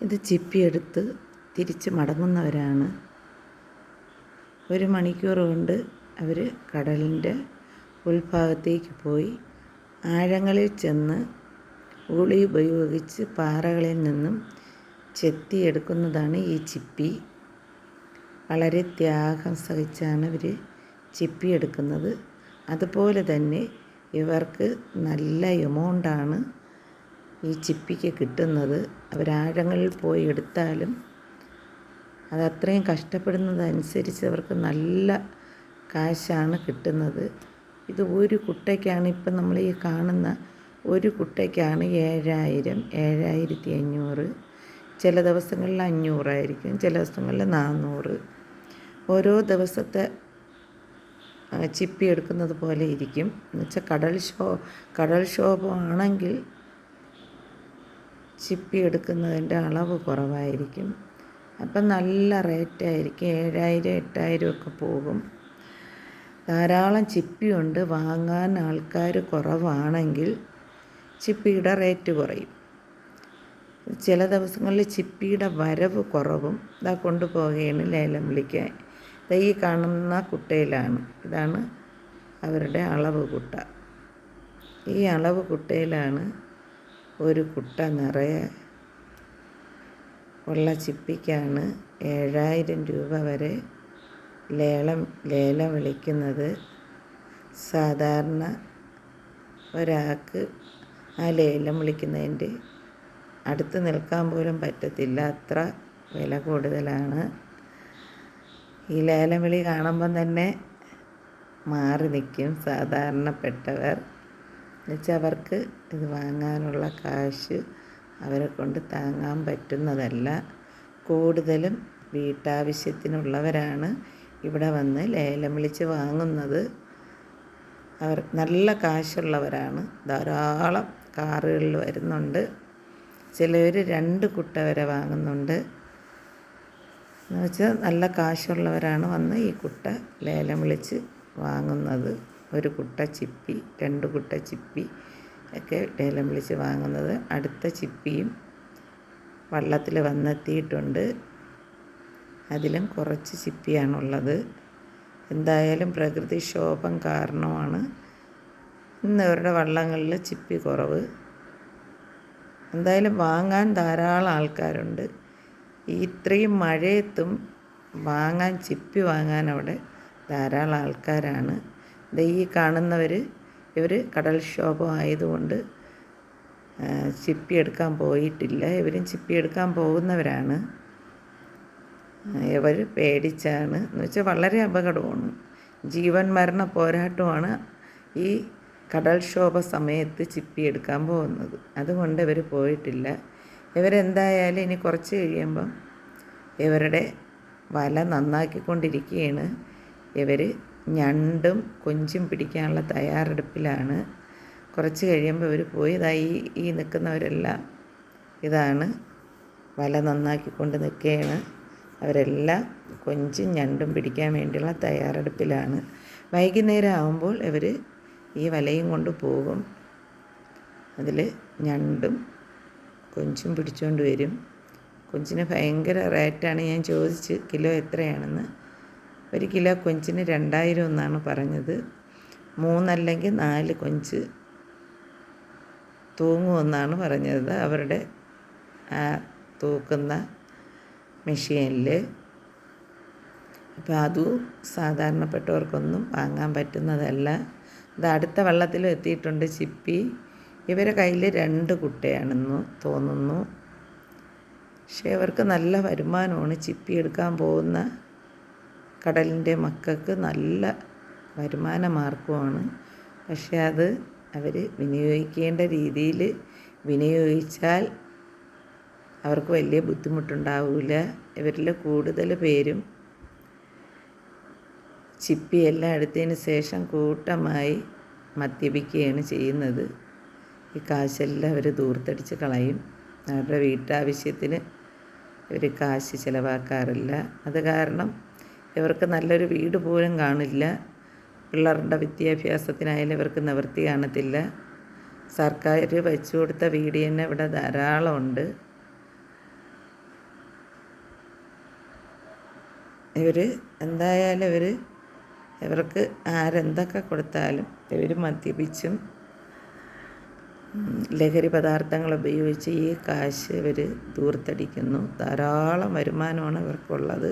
ഇത് ചിപ്പിയെടുത്ത് തിരിച്ച് മടങ്ങുന്നവരാണ്. ഒരു മണിക്കൂർ കൊണ്ട് അവർ കടലിന്റെ ഉൾഭാഗത്തേക്ക് പോയി ആഴങ്ങളിൽ ചെന്ന് ഉളി ഉപയോഗിച്ച് പാറകളിൽ നിന്നും ചെത്തിയെടുക്കുന്നതാണ് ഈ ചിപ്പി. വളരെ ത്യാഗം സഹിച്ചാണ് ഇവർ ചിപ്പി എടുക്കുന്നത് അതുപോലെ തന്നെ ഇവർക്ക് നല്ല എമൗണ്ടാണ് ഈ ചിപ്പിക്ക് കിട്ടുന്നത്. അവരാഴങ്ങളിൽ പോയി എടുത്താലും അത് അത്രയും കഷ്ടപ്പെടുന്നതനുസരിച്ച് അവർക്ക് നല്ല കാശാണ് കിട്ടുന്നത്. ഇത് ഒരു കുട്ടയ്ക്കാണ് ഇപ്പം നമ്മൾ ഈ കാണുന്ന ഒരു കുട്ടയ്ക്കാണ് ഏഴായിരം ഏഴായിരത്തി അഞ്ഞൂറ് ചില ദിവസങ്ങളിൽ അഞ്ഞൂറായിരിക്കും ചില ദിവസങ്ങളിൽ നാന്നൂറ്. ഓരോ ദിവസത്തെ ചിപ്പി എടുക്കുന്നത് പോലെ ഇരിക്കും. എന്നുവെച്ചാൽ കടൽ ക്ഷോ കടൽക്ഷോഭമാണെങ്കിൽ ചിപ്പി എടുക്കുന്നതിന്റെ അളവ് കുറവായിരിക്കും. അപ്പം നല്ല റേറ്റായിരിക്കും. ഏഴായിരം എട്ടായിരം ഒക്കെ പോകും. ധാരാളം ചിപ്പിയുണ്ട്. വാങ്ങാൻ ആൾക്കാർ കുറവാണെങ്കിൽ ചിപ്പിയുടെ റേറ്റ് കുറയും. ചില ദിവസങ്ങളിൽ ചിപ്പിയുടെ വരവ് കുറവും. ഇതാ കൊണ്ടുപോവുകയാണ് ലേലം വിളിക്കാൻ. ഈ കാണുന്ന കുട്ടയിലാണ്. ഇതാണ് അവരുടെ അളവ് കുട്ട. ഈ അളവ് കുട്ടയിലാണ് ഒരു കുട്ട നിറയെ ഉള്ള ചിപ്പിക്കാണ്. ഏഴായിരം രൂപ വരെ ലേലം ലേലം വിളിക്കുന്നത്. സാധാരണ ഒരാൾക്ക് ആ ലേലം വിളിക്കുന്നതിന്റെ അടുത്ത് നിൽക്കാൻ പോലും പറ്റത്തില്ല. അത്ര വില കൂടുതലാണ്. ഈ ലേലം വിളി കാണുമ്പം തന്നെ മാറി നിൽക്കും സാധാരണപ്പെട്ടവർ. എന്നുവെച്ചാൽ അവർക്ക് ഇത് വാങ്ങാനുള്ള കാശ് അവരെ കൊണ്ട് താങ്ങാൻ പറ്റുന്നതല്ല. കൂടുതലും വീട്ടാവശ്യത്തിനുള്ളവരാണ് ഇവിടെ വന്ന് ലേലം വിളിച്ച് വാങ്ങുന്നത്. അവർ നല്ല കാശുള്ളവരാണ്. ധാരാളം കാറുകളിൽ വരുന്നുണ്ട്. ചിലർ രണ്ട് കുട്ട വരെ വാങ്ങുന്നുണ്ട്. എന്ന് വെച്ചാൽ നല്ല കാശുള്ളവരാണ് വന്ന് ഈ കുട്ട ലേലം വിളിച്ച് വാങ്ങുന്നത്. ഒരു കുട്ട ചിപ്പി രണ്ട് കുട്ട ചിപ്പി ഒക്കെ ലേലം വിളിച്ച് വാങ്ങുന്നത്. അടുത്ത ചിപ്പിയും വള്ളത്തിൽ വന്നെത്തിയിട്ടുണ്ട്. അതിലും കുറച്ച് ചിപ്പിയാണുള്ളത്. എന്തായാലും പ്രകൃതിക്ഷോഭം കാരണമാണ് ഇന്ന് ഇവരുടെ വള്ളങ്ങളിൽ ചിപ്പി കുറവ്. എന്തായാലും വാങ്ങാൻ ധാരാളം ആൾക്കാരുണ്ട്. ഇത്രയും മഴയത്തും വാങ്ങാൻ ചിപ്പി വാങ്ങാൻ അവിടെ ധാരാളം ആൾക്കാരാണ്. ഈ കാണുന്നവർ ഇവർ കടൽക്ഷോഭം ആയതുകൊണ്ട് ചിപ്പി എടുക്കാൻ പോയിട്ടില്ല. ഇവരും ചിപ്പി എടുക്കാൻ പോകുന്നവരാണ്. ഇവർ പേടിച്ചാണ്. എന്ന് വെച്ചാൽ വളരെ അപകടമാണ്. ജീവൻ മരണ പോരാട്ടമാണ് ഈ കടൽക്ഷോഭ സമയത്ത് ചിപ്പി എടുക്കാൻ പോകുന്നത്. അതുകൊണ്ട് ഇവർ പോയിട്ടില്ല. ഇവരെന്തായാലും ഇനി കുറച്ച് കഴിയുമ്പം ഇവരുടെ വല നന്നാക്കിക്കൊണ്ടിരിക്കുകയാണ്. ഇവർ ഞണ്ടും കൊഞ്ചും പിടിക്കാനുള്ള തയ്യാറെടുപ്പിലാണ്. കുറച്ച് കഴിയുമ്പോൾ ഇവർ പോയി ഇതായി ഈ നിൽക്കുന്നവരെല്ലാം ഇതാണ്. വല നന്നാക്കിക്കൊണ്ട് നിൽക്കുകയാണ് അവരെല്ലാം കൊഞ്ചും ഞണ്ടും പിടിക്കാൻ വേണ്ടിയുള്ള തയ്യാറെടുപ്പിലാണ്. വൈകുന്നേരം ആകുമ്പോൾ ഇവർ ഈ വലയും കൊണ്ട് പോകും. അതിൽ ഞണ്ടും കൊഞ്ചും പിടിച്ചുകൊണ്ട് വരും. കൊഞ്ചിന് ഭയങ്കര റേറ്റാണ്. ഞാൻ ചോദിച്ച് കിലോ എത്രയാണെന്ന് ഒരു കിലോ കൊഞ്ചിന് രണ്ടായിരം എന്നാണ് പറഞ്ഞത്. മൂന്നല്ലെങ്കിൽ നാല് കൊഞ്ച് തൂങ്ങുമെന്നാണ് പറഞ്ഞത്. അവരുടെ ആ തൂക്കുന്ന മെഷീനിൽ അപ്പോൾ അതും സാധാരണപ്പെട്ടവർക്കൊന്നും വാങ്ങാൻ പറ്റുന്നതല്ല. ഇത് അടുത്ത വള്ളത്തിലും എത്തിയിട്ടുണ്ട് ചിപ്പി. ഇവരെ കയ്യിൽ രണ്ട് കുട്ടയാണെന്ന് തോന്നുന്നു. പക്ഷേ അവർക്ക് നല്ല വരുമാനമാണ് ചിപ്പി എടുക്കാൻ പോകുന്ന കടലിന്റെ മക്കൾക്ക് നല്ല വരുമാന മാർഗമാണ് പക്ഷേ അത് അവർ വിനിയോഗിക്കേണ്ട രീതിയിൽ വിനിയോഗിച്ചാൽ അവർക്ക് വലിയ ബുദ്ധിമുട്ടുണ്ടാവില്ല. ഇവരിൽ കൂടുതൽ പേരും ചിപ്പി എല്ലാം എടുത്തതിന് ശേഷം കൂട്ടമായി മദ്യപിക്കുകയാണ് ചെയ്യുന്നത്. ഈ കാശെല്ലാം അവർ ദൂർത്തടിച്ച് കളയും. അവരുടെ വീട്ടാവശ്യത്തിന് ഇവർ കാശ് ചിലവാക്കാറില്ല. അത് കാരണം ഇവർക്ക് നല്ലൊരു വീട് പോലും കാണില്ല. പിള്ളേരുടെ വിദ്യാഭ്യാസത്തിനായാലും ഇവർക്ക് നിവൃത്തി കാണത്തില്ല. സർക്കാർ വെച്ചു കൊടുത്ത വീട് തന്നെ ഇവിടെ ധാരാളമുണ്ട് ഇവർ എന്തായാലും ഇവർ ഇവർക്ക് ആരെന്തൊക്കെ കൊടുത്താലും ഇവർ മദ്യപിച്ചും ലഹരി പദാർത്ഥങ്ങൾ ഉപയോഗിച്ച് ഈ കാശ് ഇവർ ദൂർത്തടിക്കുന്നു. ധാരാളം വരുമാനമാണ് ഇവർക്കുള്ളത്.